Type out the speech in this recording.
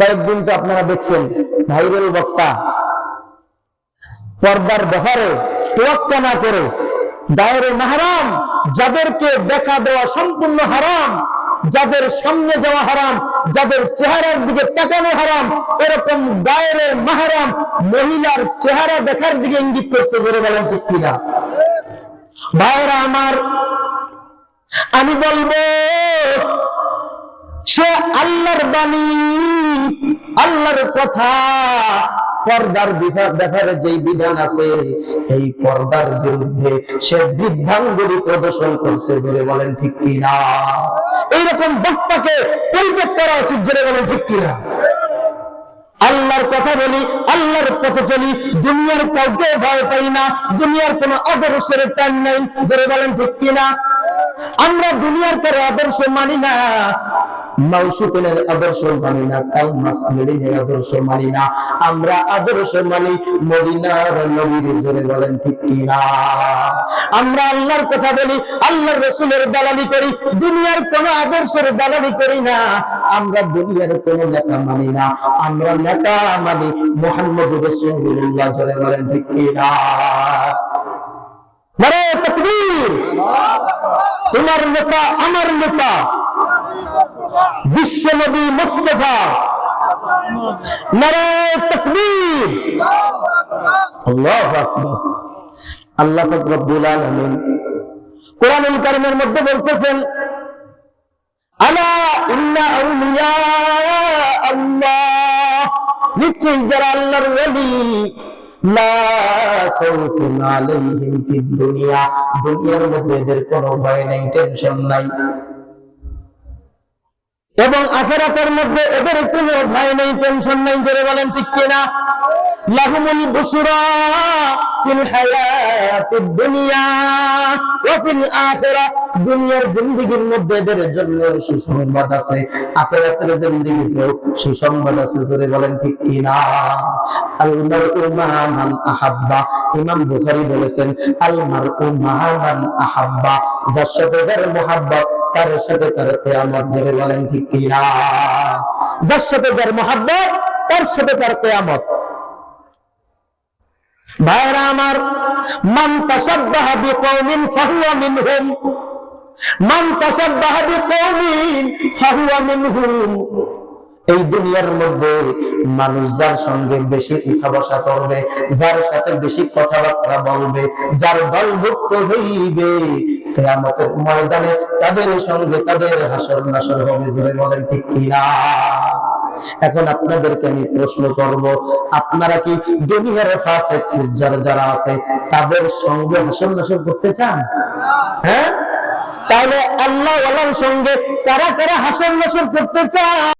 কয়েকদিন তো আপনারা দেখছেন ভাইরাল বক্তা পর্দার ব্যাপারে তোয়াক্কা না করে দায়ের মাহারাম, যাদেরকে দেখা দেওয়া সম্পূর্ণ হারাম, যাদের সামনে যাওয়া হারাম, যাদের চেহারার দিকে তাকানো হারাম, এরকম দায়ের মাহারাম মহিলার চেহারা দেখার দিকে ইঙ্গিত করছে, জোরে বলেন ঠিক কিনা? ভাইরা আমার, আমি বলব, সে আল্লাহর বাণী আল্লাহর কথা। পর্দার ব্যাপারে যেই বিধান আছে, এই পর্দার বিরুদ্ধে সে বৃদ্ধাঙ্গুলি প্রদর্শন করছে জোরে বলেন ঠিক কিনা? এইরকম বক্তাকে পরিত্যাগ করা উচিত জোরে বলেন ঠিক কিনা? আল্লাহর কথা বলি, আল্লাহর পথে চলি, দুনিয়ার কাউকে ভয় পাই না, দুনিয়ার কোন আদর্শের টান নেই জোরে বলেন ঠিক কিনা? আমরা দুনিয়ার পরে আদর্শ মানি না। মাউসুকুলের আদর্শ মানি না কাল মাসমিনের আদর্শ মানি না। আমরা আদর্শ মানি, মদিনার নবীর জোরে বলেন ঠিক কিনা? আমরা আল্লাহর কথা বলি, আল্লাহর রসুলের দালালি করি, দুনিয়ার কোন আদর্শের দালালি করি না। আমরা দুনিয়ার কোন নেতা মানি না, আমরা নেতা মানি মোহাম্মদ রসুল্লাহ জোরে বলেন ঠিক কিনা? তোমার নেতা, আমার নেতা বিশ্ব নবী মুস্তফা। নারায় তকবীর। আল্লাহু আল্লাহ রব্বুল আলামিন কোরআনুল কারীমের মধ্যে বলতেছেন দুনিয়ার মধ্যে এদের কোনো ভয় নাই, টেনশন নাই। এবং আখেরাতের মধ্যে এদের কোনো ভয় নেই টেনশন নেই, জোরে বলেন ঠিক কিনা? লাহুমুল ফিল দুনিয়া ফিল দুনিয়ার মধ্যে এদের জন্য সুসংবাদ আছে, আখিরাতের জিন্দেগীতেও সুসংবাদ আছে বলেন ঠিক কিনা? আল মারউ মা মান আহাব্বা। ইমাম বুখারী বলেছেন আল মারউ মা মান আহাব্বা, যার সাথে যার তার সাথে তার কেয়ামত বলেন ঠিক কিনা? যার সাথে যার মহাব্বত, তার সাথে তার কেয়ামত। ভাইরা আমার, মান ফাহুয়া মান ফাহুয়া এই দুনিয়ার মধ্যে মানুষ যার সঙ্গে বেশি উঠা বসা করবে, যার সাথে বেশি কথাবার্তা বলবে, যার দলভুক্ত হইবে, কেয়ামতের ময়দানে তাদের সঙ্গে তাদের হাসর নাসর হবে জোরে বলেন ঠিক কিনা? এখন আপনাদেরকে আমি প্রশ্ন করব, আপনারা কি দুনিয়ার ফাঁসে যারা যারা আছে, তাদের সঙ্গে হাসর নাসর করতে চান? হ্যাঁ? তাহলে আল্লাহ সঙ্গে কারা কারা হাসর নাসর করতে চান?